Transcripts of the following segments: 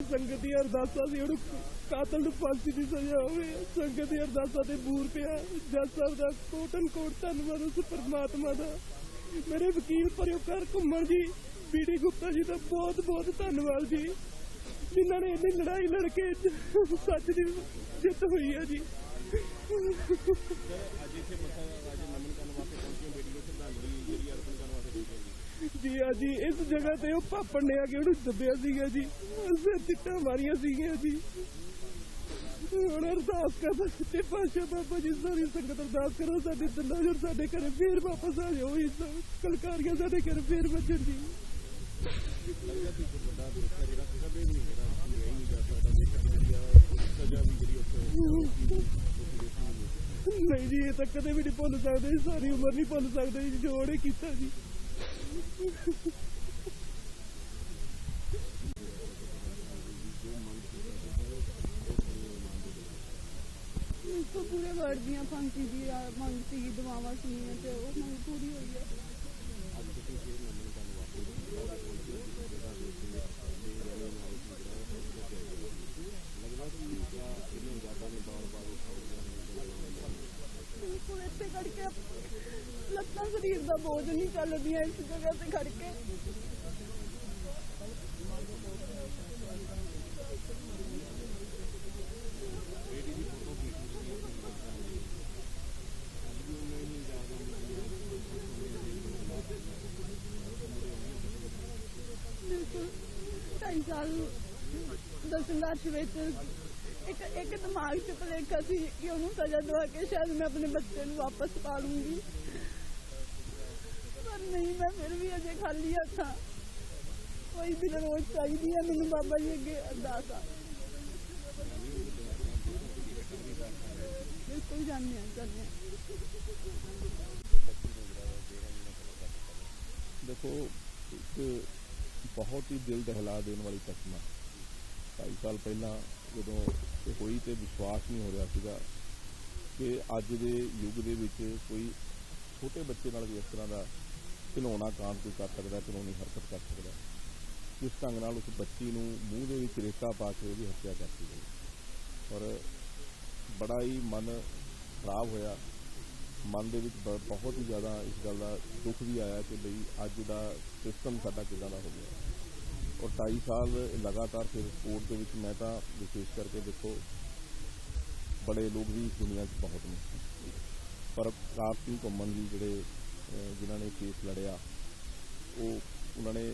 ਸੰਗਤ ਦੀ ਅਰਦਾਸਾਂ ਸੀ, ਉਹਨੂੰ ਕਾਤਲ ਨੂੰ ਫਾਂਸੀ ਦੀ ਸਜ਼ਾ ਹੋਵੇ। ਸੰਗਤ ਦੀ ਅਰਦਾਸਾਂ ਤੇ ਬੂਰ ਪਿਆ। ਜੱਜ ਸਾਹਿਬ ਦਾ ਕੋਟਨ ਕੋਟ ਧੰਨਵਾਦ ਉਸ ਪਰਮਾਤਮਾ ਦਾ। ਮੇਰੇ ਵਕੀਲ ਪਰਿਵਾਰ ਘੁੰਮਣ ਜੀ, ਬੀਡੀ ਗੁਪਤਾ ਜੀ ਦਾ ਬਹੁਤ ਬਹੁਤ ਧੰਨਵਾਦ ਜੀ। ਜਿਨ੍ਹਾਂ ਨੇ ਇੰਨੀ ਲੜਾਈ ਲੜ ਕੇ ਸੱਚ ਦੀ ਜਿੱਤ ਹੋਈ ਹੈ ਜੀ। ਅੱਜ ਇੱਥੇ ਮੱਥਾ ਅੱਜ ਨਮਨ ਕਰਨ ਵਾਸਤੇ ਪਹੁੰਚੇ ਬੇਟੀ ਨੂੰ ਸ਼ਰਧਾਂਜਲੀ ਜਿਹੜੀ ਅਰਪਣ ਕਰਨ ਵਾਸਤੇ ਪਹੁੰਚੇ ਜੀ, ਇਸ ਜਗ੍ਹਾ ਤੇ ਉਹ ਪਾਪੜ ਨੇ ਆ ਕੇ ਉਹਨੂੰ ਦੱਬਿਆ ਸੀਗਾ ਜੀ। ਉਸੇ ਚਿੱਟਾਂ ਮਾਰੀਆਂ ਸੀਗੀਆਂ ਜੀ। ਹੁਣ ਅਰਦਾਸ ਕਰਦਾ ਸੱਚੇ ਪਾਤਸ਼ਾਹ ਬਾਬਾ ਜੀ, ਸਾਰੀ ਸੰਗਤ ਅਰਦਾਸ ਕਰੋ, ਸਾਡੇ ਦਿਲਾਂ ਸਾਡੇ ਘਰੇ ਫੇਰ ਵਾਪਸ ਆ ਜਾਓ, ਇਸ ਕਲਕਾਰੀਆਂ ਸਾਡੇ ਘਰੇ ਫੇਰ ਵੱਜਣ ਜੀ। ਨਹੀਂ ਜੀ, ਇਹ ਤਾਂ ਕਦੇ ਵੀ ਨਹੀਂ ਭੁੱਲ ਸਕਦੇ, ਸਾਰੀ ਉਮਰ ਨਹੀਂ ਭੁੱਲ ਸਕਦੇ ਜੀ ਜੋ ਉਹਨੇ ਕੀਤਾ ਜੀ। ਇਸ ਤੋਂ ਪੂਰੇ ਵਰਡ ਦੀਆਂ ਫਾਂਸੀ ਦੀ ਆ ਮੰਗ ਸੀ ਦੁਆਵਾਂ ਸੁਣੀਆਂ ਤੇ ਉਹ ਮੰਗ ਪੂਰੀ ਹੋਈ ਹੈ ਸਰੀਰ ਦਾ ਬੋਝ ਨਹੀਂ ਚੱਲਦੀਆਂ ਇਸ ਜਗ੍ਹਾ ਤੇ ਖੜ ਕੇ। ਬਿਲਕੁਲ। ਢਾਈ ਸਾਲ ਦਾ ਸੰਘਰਸ਼ ਵਿੱਚ ਇੱਕ ਇੱਕ ਦਿਮਾਗ 'ਚ ਭਲੇਖਾ ਸੀ ਕਿ ਉਹਨੂੰ ਸਜ਼ਾ ਦਵਾ ਕੇ ਸ਼ਾਇਦ ਮੈਂ ਆਪਣੇ ਬੱਚੇ ਨੂੰ ਵਾਪਸ ਪਾ ਲੂੰਗੀ। ਨਹੀਂ, ਮੈਂ ਫਿਰ ਵੀ ਅਜੇ ਖਾਲੀ ਹੱਥਾਂ। ਕੋਈ ਦਿਨ ਰੋਜ਼ ਚਾਹੀਦੀ ਹੈ, ਮੈਨੂੰ ਬਾਬਾ ਜੀ ਅੱਗੇ ਅਰਦਾਸ ਆ। ਬਿਲਕੁਲ ਜਾਣਦੇ ਹਾਂ, ਜਾਣਦੇ ਦੇਖੋ, ਇੱਕ ਬਹੁਤ ਹੀ ਦਿਲ ਦਹਿਲਾ ਦੇਣ ਵਾਲੀ ਘਟਨਾ ਢਾਈ ਸਾਲ ਪਹਿਲਾਂ ਜਦੋਂ ਇਹ ਹੋਈ ਤੇ ਵਿਸ਼ਵਾਸ ਨਹੀਂ ਹੋ ਰਿਹਾ ਸੀਗਾ ਕਿ ਅੱਜ ਦੇ ਯੁੱਗ ਦੇ ਵਿੱਚ ਕੋਈ ਛੋਟੇ ਬੱਚੇ ਨਾਲ ਵੀ ਇਸ ਤਰ੍ਹਾਂ ਦਾ ਘਿਨਾਉਣਾ ਕਾਂਡ ਕੋਈ ਕਰ ਸਕਦਾ ਕਾਨੂੰਨੀ ਹਰਕਤ ਕਰ ਸਕਦਾ। ਜਿਸ ਢੰਗ ਨਾਲ ਉਸ ਬੱਚੀ ਨੂੰ ਮੂੰਹ ਦੇ ਵਿੱਚ ਰੇਤਾ ਪਾ ਕੇ ਉਹਦੀ ਹੱਤਿਆ ਕਰਤੀ ਗਈ। ਔਰ ਬੜਾ ਹੀ ਮਨ ਖਰਾਬ ਹੋਇਆ। ਮਨ ਦੇ ਵਿੱਚ ਬਹੁਤ ਹੀ ਜ਼ਿਆਦਾ ਇਸ ਗੱਲ ਦਾ ਦੁੱਖ ਵੀ ਆਇਆ ਕਿ ਬਈ ਅੱਜ ਦਾ ਸਿਸਟਮ ਸਾਡਾ ਕਿਦਾਂ ਦਾ ਹੋ ਗਿਆ। ਔਰ 2.5 ਸਾਲ ਲਗਾਤਾਰ ਫਿਰ ਸਪੋਰਟ ਦੇ ਵਿੱਚ ਮੈਂ ਤਾਂ ਵਿਸ਼ੇਸ਼ ਕਰਕੇ ਦੇਖੋ, ਬੜੇ ਲੋਕ ਵੀ ਇਸ ਦੁਨੀਆ 'ਚ ਬਹੁਤ ਨੇ ਪਰ ਪ੍ਰਤਾਪ ਸਿੰਘ ਘੁੰਮਣ ਜੀ ਜਿਹੜੇ ਜਿਨ੍ਹਾਂ ਨੇ ਕੇਸ ਲੜਿਆ, ਉਹ, ਉਹਨਾਂ ਨੇ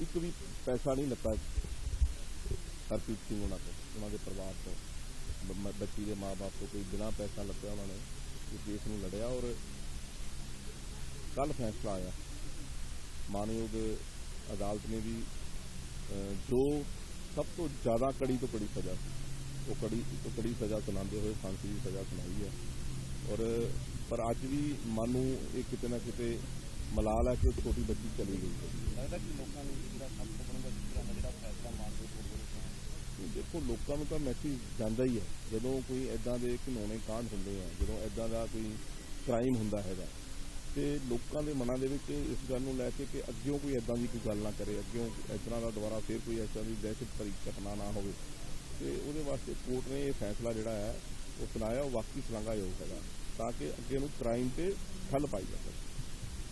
ਇੱਕ ਵੀ ਪੈਸਾ ਨਹੀਂ ਲੱਤਾ ਹਰਪ੍ਰੀਤ ਸਿੰਘ ਉਹਨਾਂ ਤੋਂ, ਉਹਨਾਂ ਦੇ ਪਰਿਵਾਰ ਤੋਂ। ਬੱਚੀ ਦੇ ਮਾਪੇ ਤੋਂ ਕੋਈ ਬਿਨਾਂ ਪੈਸਾ ਲੱਤਿਆ ਉਹਨਾਂ ਨੇ ਇਸ ਕੇਸ ਨੂੰ ਲੜਿਆ ਔਰ ਕੱਲ ਫੈਸਲਾ ਆਇਆ। ਮਾਨਯੋਗ ਅਦਾਲਤ ਨੇ ਵੀ ਜੋ ਸਭ ਤੋਂ ਜ਼ਿਆਦਾ ਕੜੀ ਤੋਂ ਕੜੀ ਸਜ਼ਾ ਸੀ ਉਹ ਕੜੀ ਤੋਂ ਕੜੀ ਸਜ਼ਾ ਸੁਣਾਉਂਦੇ ਹੋਏ, ਫਾਂਸੀ ਦੀ ਸਜ਼ਾ ਸੁਣਾਈ ਹੈ। ਔਰ ਪਰ ਅੱਜ ਵੀ ਮਨ ਨੂੰ ਇਹ ਕਿਤੇ ਨਾ ਕਿਤੇ ਮਲਾਲ ਹੈ ਕਿ ਉਹ ਛੋਟੀ ਬੱਚੀ ਚਲੀ ਗਈ ਹੈ। ਲੱਗਦਾ ਕਿ ਲੋਕਾਂ ਨੂੰ ਜਿਹੜਾ ਸਭ ਤੋਂ ਜਿਹੜਾ ਫੈਸਲਾ ਦੇਖੋ ਲੋਕਾਂ ਨੂੰ ਤਾਂ ਮੈਸੇਜ ਜਾਂਦਾ ਹੀ ਹੈ। ਜਦੋਂ ਕੋਈ ਐਦਾਂ ਦੇ ਘਿਨੌਣੇ ਕਾਂਡ ਹੁੰਦੇ ਆ ਜਦੋਂ ਐਦਾਂ ਦਾ ਕੋਈ ਕ੍ਰਾਈਮ ਹੁੰਦਾ ਹੈਗਾ ਤੇ ਲੋਕਾਂ ਦੇ ਮਨਾਂ ਦੇ ਵਿੱਚ ਇਸ ਗੱਲ ਨੂੰ ਲੈ ਕੇ ਕਿ ਅੱਗਿਓਂ ਕੋਈ ਐਦਾਂ ਦੀ ਕੋਈ ਗੱਲ ਨਾ ਕਰੇ ਅੱਗਿਓਂ ਇਸ ਤਰ੍ਹਾਂ ਦਾ ਦੁਬਾਰਾ ਫੇਰ ਕੋਈ ਐਸਾ ਦੀ ਦਹਿਸ਼ਤ ਭਰੀ ਘਟਨਾ ਨਾ ਹੋਵੇ। ਤੇ ਉਹਦੇ ਵਾਸਤੇ ਕੋਰਟ ਨੇ ਇਹ ਫੈਸਲਾ ਜਿਹੜਾ ਹੈ ਉਹ ਸੁਣਾਇਆ ਉਹ ਵਾਕਈ ਸ਼ਲਾਘਾਯੋਗ ਹੈਗਾ, ਤਾਂ ਕਿ ਅੱਗੇ ਨੂੰ ਕ੍ਰਾਈਮ ਤੇ ਠੱਲ ਪਾਈ ਜਾ ਸਕੇ।